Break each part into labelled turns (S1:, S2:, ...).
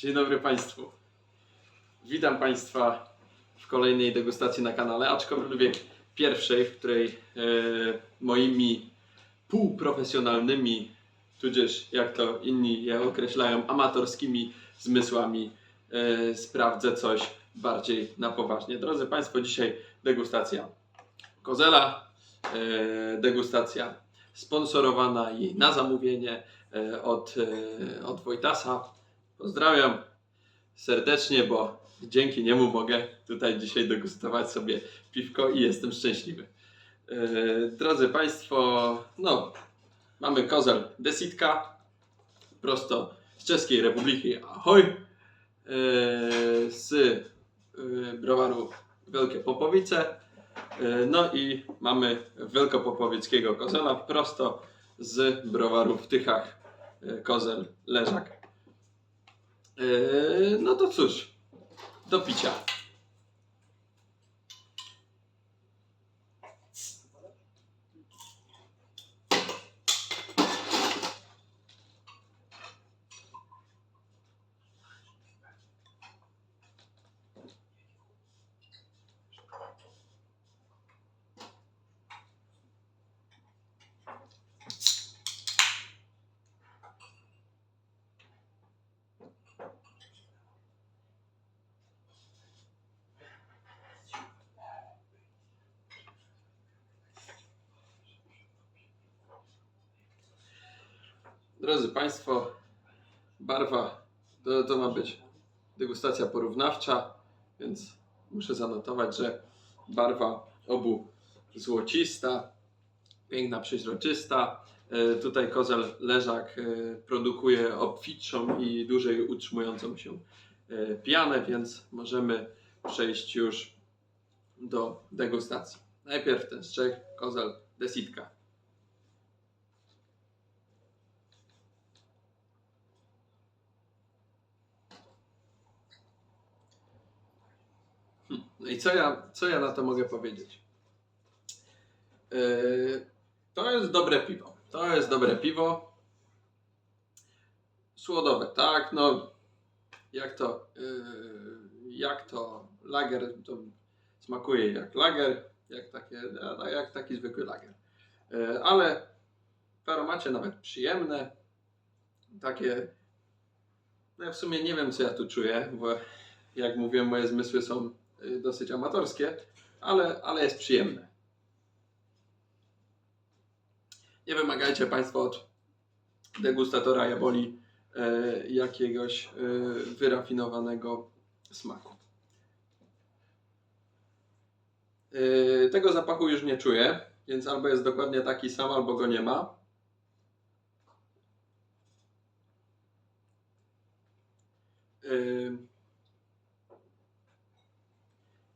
S1: Dzień dobry Państwu. Witam Państwa w kolejnej degustacji na kanale, aczkolwiek pierwszej, w której e, moimi półprofesjonalnymi, tudzież jak to inni je określają, amatorskimi zmysłami e, sprawdzę coś bardziej na poważnie. Drodzy Państwo, dzisiaj degustacja kozela, e, degustacja sponsorowana i na zamówienie e, od, e, od Wojtasa. Pozdrawiam serdecznie, bo dzięki niemu mogę tutaj dzisiaj degustować sobie piwko i jestem szczęśliwy. E, Drodzy Państwo, no, mamy kozel Desitka, prosto z Czeskiej Republiki Ahoj, e, z e, browaru Wielkie Popowice, no i mamy wielkopopowieckiego kozela prosto z browaru w Tychach, kozel Leżak. E, No to cóż, do picia. Drodzy Państwo, barwa to, to ma być degustacja porównawcza, więc muszę zanotować, że barwa obu złocista, piękna, przeźroczysta. E, Tutaj kozel leżak e, produkuje obfitszą i dłużej utrzymującą się e, pianę, więc możemy przejść już do degustacji. Najpierw ten z trzech kozel desitka. I co ja, co ja na to mogę powiedzieć? Yy, to jest dobre piwo. To jest dobre piwo. Słodowe, tak, no jak to, yy, jak to lager, to smakuje jak lager, jak, takie, no, jak taki zwykły lager. Yy, ale w aromacie nawet przyjemne, takie, no ja w sumie nie wiem co ja tu czuję, bo jak mówiłem moje zmysły są dosyć amatorskie, ale, ale jest przyjemne. Nie wymagajcie Państwo od degustatora jaboli e, jakiegoś e, wyrafinowanego smaku. E, tego zapachu już nie czuję, więc albo jest dokładnie taki sam, albo go nie ma. E,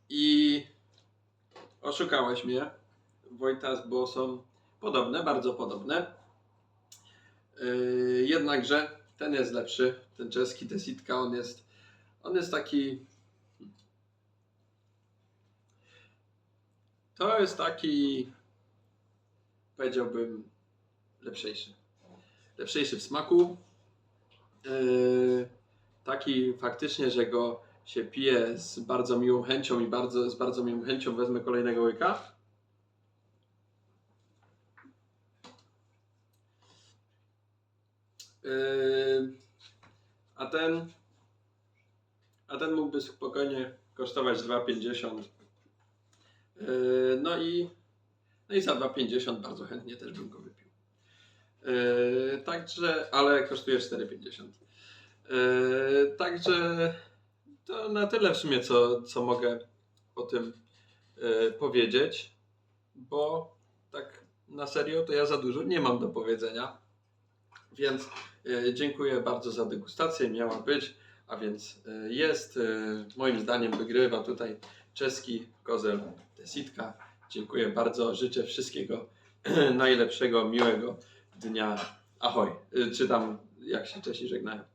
S1: I oszukałeś mnie, Wojtas, bo są podobne, bardzo podobne. Yy, jednakże ten jest lepszy, ten czeski Desitka, on jest, on jest taki. To jest taki, powiedziałbym, lepszejszy. Lepszejszy w smaku. Yy, taki faktycznie, że go się pije z bardzo miłą chęcią i bardzo, z bardzo miłą chęcią wezmę kolejnego łyka. Yy, a ten a ten mógłby spokojnie kosztować 2,50. Yy, no i no i za 2,50 bardzo chętnie też bym go wypił. Yy, także, ale kosztuje 4,50. Yy, także to na tyle w sumie, co, co mogę o tym e, powiedzieć, bo tak na serio to ja za dużo nie mam do powiedzenia. Więc e, dziękuję bardzo za degustację, miała być, a więc e, jest. Moim zdaniem wygrywa tutaj czeski kozel Desitka. Dziękuję bardzo, życzę wszystkiego najlepszego, miłego dnia. Ahoj, E, czy tam jak się Czesi żegnają.